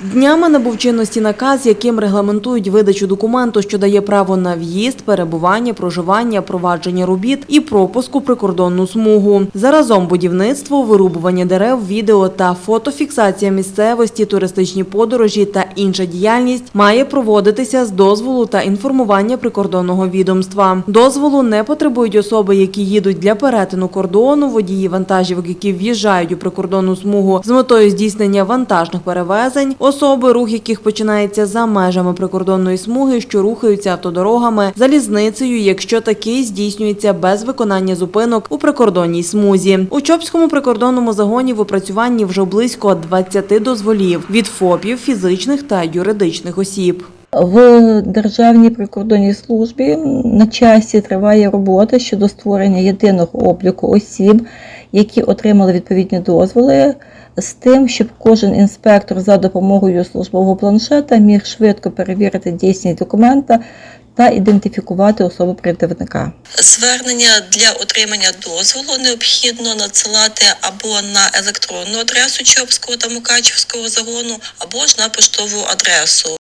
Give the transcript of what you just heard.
Днями набув чинності наказ, яким регламентують видачу документу, що дає право на в'їзд, перебування, проживання, провадження робіт і пропуску прикордонну смугу. Заразом будівництво, вирубування дерев, відео та фотофіксація місцевості, туристичні подорожі та інша діяльність має проводитися з дозволу та інформування прикордонного відомства. Дозволу не потребують особи, які їдуть для перетину кордону, водії вантажівок, які в'їжджають у прикордонну смугу з метою здійснення вантажних перевезень, особи, рух яких починається за межами прикордонної смуги, що рухаються автодорогами, залізницею, якщо такий здійснюється без виконання зупинок у прикордонній смузі. У Чопському прикордонному загоні в опрацюванні вже близько 20 дозволів від ФОПів, фізичних та юридичних осіб. В Державній прикордонній службі на часі триває робота щодо створення єдиного обліку осіб, які отримали відповідні дозволи, з тим, щоб кожен інспектор за допомогою службового планшета міг швидко перевірити дійсність документа та ідентифікувати особу придивника. Звернення для отримання дозволу необхідно надсилати або на електронну адресу Чопського та Мукачівського загону, або ж на поштову адресу